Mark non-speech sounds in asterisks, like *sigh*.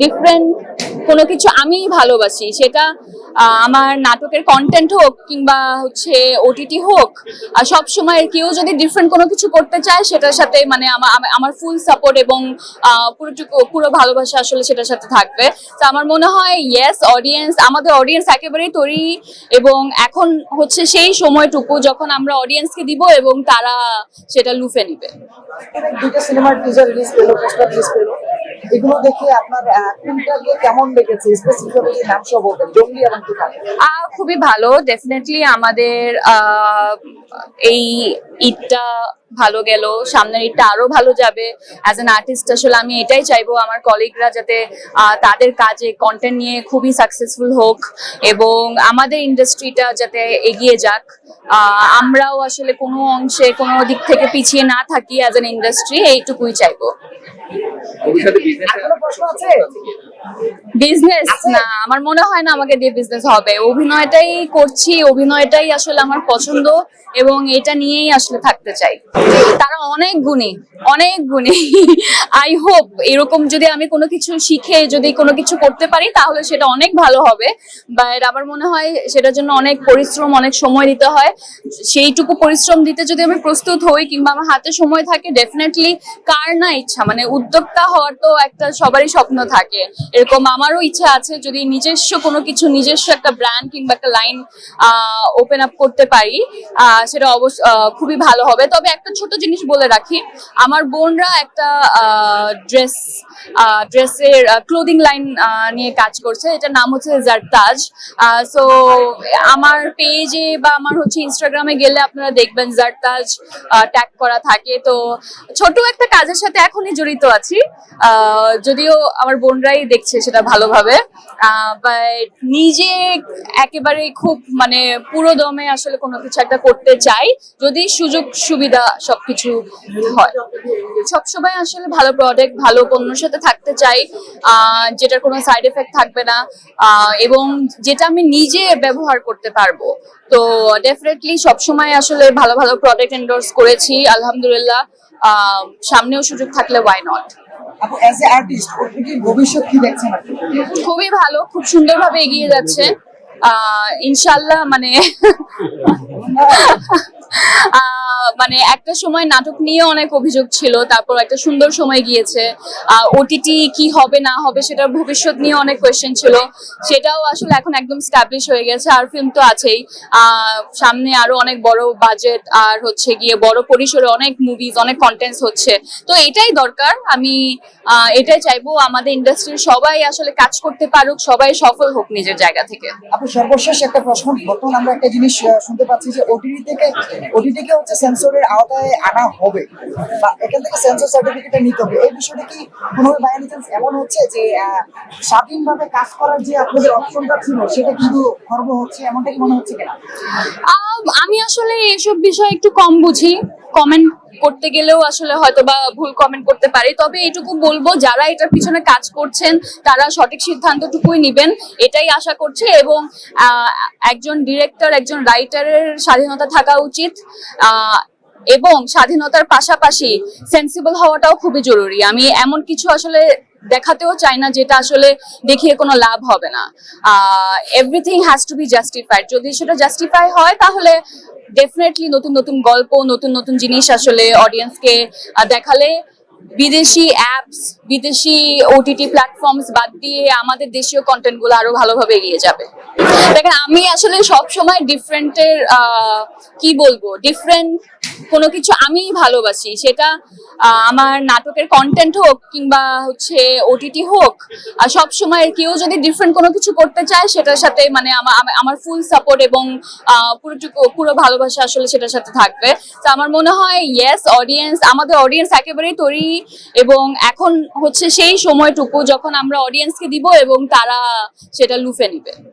Different কোনো কিছু আমি ভালোবাসি। সেটা আমার নাটকের কন্টেন্ট হোক কিংবা হচ্ছে ওটিটি হোক, আর সব সময় কেউ যদি ডিফারেন্ট কোনো কিছু করতে চায়, সেটার সাথে মানে আমা- আমা- আমার ফুল সাপোর্ট এবং পুরোটুকু, পুরো ভালোবাসা আসলে সেটার সাথে থাকবে। তো আমার মনে হয় ইয়েস অডিয়েন্স আমাদের অডিয়েন্স একেবারেই তৈরি এবং এখন হচ্ছে সেই সময়টুকু যখন আমরা অডিয়েন্সকে দিব এবং তারা সেটা লুফে নিবে। সিনেমার টিজার রিলিজ পোস্টার রিলিজ এগুলো দেখে আপনার কোনটাকে কেমন লেগেছে স্পেসিফিক্যালি নাম সহ এবং তুফান। খুবই ভালো ডেফিনেটলি আমাদের এই ঈদটা ভালো গেল সামনের ঈদটা আরও ভালো যাবে। অ্যাজ অ্যান আর্টিস্ট আসলে আমি এটাই চাইব আমার কলিগরা যাতে আহ, তাদের কাজে কন্টেন্ট নিয়ে খুবই সাকসেসফুল হোক এবং আমাদের ইন্ডাস্ট্রিটা যাতে এগিয়ে যাক। আহ, আমরাও আসলে কোনো অংশে কোনো দিক থেকে পিছিয়ে না থাকি অ্যাজ অ্যান ইন্ডাস্ট্রি এইটুকুই চাইব। ভবিষ্যতে বিজনেস বিজনেস না আমার মনে হয় না আমাকে দিয়ে বিজনেস হবে। অভিনয়টাই করছি অভিনয়টাই আসলে আমার পছন্দ এবং এটা নিয়েই আসলে থাকতে চাই। তারা অনেক গুণী অনেক গুণী। আই হোপ এরকম যদি আমি কোনো কিছু শিখে যদি কোনো কিছু করতে পারি তাহলে সেটা অনেক ভালো হবে। বাট আমার মনে হয় সেটার জন্য অনেক পরিশ্রম অনেক সময় দিতে হয়। সেইটুকু পরিশ্রম দিতে যদি আমি প্রস্তুত হই কিংবা আমার হাতে সময় থাকে ডেফিনেটলি কার না ইচ্ছা মানে উদ্যোক্তা হওয়ার তো একটা সবারই স্বপ্ন থাকে। এরকম আমারও ইচ্ছা আছে যদি নিজস্ব কোনো কিছু, নিজস্ব একটা ব্র্যান্ড কিংবা একটা লাইন ওপেন আপ করতে পারি সেটা অবশ্য খুবই ভালো হবে। তবে একটা ছোট জিনিস বলে রাখি, আমার বোনরা একটা ড্রেস ড্রেসের ক্লোদিং লাইন নিয়ে কাজ করছে। এটার নাম হচ্ছে জারতাজ সো আমার পেজে বা আমার হচ্ছে ইনস্টাগ্রামে গেলে আপনারা দেখবেন জারতাজ ট্যাগ করা থাকে। তো ছোট একটা কাজের সাথে এখনই জড়িত আছি। যদিও আমার বোনরাই দেখছে সেটা ভালোভাবে। বাট নিজে একেবারে খুব মানে পুরো দমে আসলে কোনো কিছু একটা করতে চাই, যদি সুযোগ সুবিধা সবকিছু হয়। সবসময় আসলে ভালো প্রোডাক্ট ভালো পণ্যের সাথে থাকতে চাই। যেটার কোনো সাইড এফেক্ট থাকবে না। এবং যেটা আমি নিজে ব্যবহার করতে পারব। তো ডেফিনেটলি সবসময় আসলে ভালো ভালো প্রোডাক্ট এন্ডোর্স করেছি, আলহামদুলিল্লাহ। সামনেও সুযোগ থাকলে ওয়াই নট আপু অ্যাজ এ আর্টিস্ট ভবিষ্যৎ কি দেখছেন খুবই ভালো খুব সুন্দরভাবে এগিয়ে যাচ্ছে। আহ, ইনশাল্লাহ মানে *laughs* মানে একটা সময় নাটক নিয়ে অনেক অভিযোগ ছিল, তারপর একটা সুন্দর সময় গিয়েছে। ওটিটি কি হবে, না হবে, সেটার ভবিষ্যৎ নিয়ে অনেক কোয়েশ্চেন ছিল। সেটাও আসলে এখন একদম স্টাবলিশ হয়ে গেছে, আর ফিল্ম তো আছেই। সামনে আরও অনেক বড় বাজেট আর হচ্ছে গিয়ে বড় পরিসরে অনেক মুভিজ অনেক কন্টেন্টস হচ্ছে। তো এটাই দরকার। আমি এটাই চাইব আমাদের ইন্ডাস্ট্রির সবাই আসলে কাজ করতে পারুক, সবাই সফল হোক নিজের জায়গা থেকে। আপু, সর্বশেষ একটা প্রশ্ন। বর্তমান আমরা একটা জিনিস শুনতে পাচ্ছি যে ওটিটি থেকে ওটিটি কে হচ্ছে সেন্সরের আওতায় আনা হবে বা এখান থেকে সেন্সর সার্টিফিকেট নিতে হবে। এই বিষয়টা কি কোনো বাই চান্স এমন হচ্ছে যে স্বাধীনভাবে কাজ করার যে আপনাদের অপশনটা ছিল, সেটা কিন্তু খর্ব হচ্ছে? এমনটা কি মনে হচ্ছে কিনা? আমি আসলে এসব বিষয়ে একটু কম বুঝি। কমেন্ট করতে গেলেও আসলে হয়তো বা ভুল কমেন্ট করতে পারি। তবে এটুকু বলব, যারা এটার পিছনে কাজ করছেন, তারা সঠিক সিদ্ধান্তটুকুই নেবেন, এটাই আশা করছি। এবং একজন ডিরেক্টর একজন রাইটারের স্বাধীনতা থাকা উচিত। এবং স্বাধীনতার পাশাপাশি সেন্সিবল হওয়াটাও খুবই জরুরি। আমি এমন কিছু আসলে দেখাতেও চাই না, যেটা আসলে দেখিয়ে কোনো লাভ হবে না। Everything has to be justified যদি সেটা জাস্টিফাই হয়, তাহলে ডেফিনেটলি নতুন নতুন গল্প, নতুন নতুন জিনিস আসলে অডিয়েন্সকে দেখালে বিদেশি অ্যাপস বিদেশি ওটিটি প্ল্যাটফর্মস বাদ দিয়ে আমাদের দেশীয় কন্টেন্টগুলো আরও ভালোভাবে এগিয়ে যাবে। দেখেন, আমি আসলে সব সময় ডিফারেন্টের কি বলব? ডিফারেন্ট কোনো কিছু আমি ভালোবাসি, সেটা আমার নাটকের কন্টেন্ট হোক কিংবা হচ্ছে ওটিটি হোক আর সব সময় কেউ যদি ডিফারেন্ট কোনো কিছু করতে চায়, সেটার সাথে মানে আমা- আমা- আমার ফুল সাপোর্ট এবং পুরোটুকু পুরো ভালোবাসা আসলে সেটার সাথে থাকবে। তো আমার মনে হয় ইয়েস অডিয়েন্স আমাদের অডিয়েন্স একেবারেই তৈরি এবং এখন হচ্ছে সেই সময়টুকু যখন আমরা অডিয়েন্সকে দিব এবং তারা সেটা লুফে নিবে।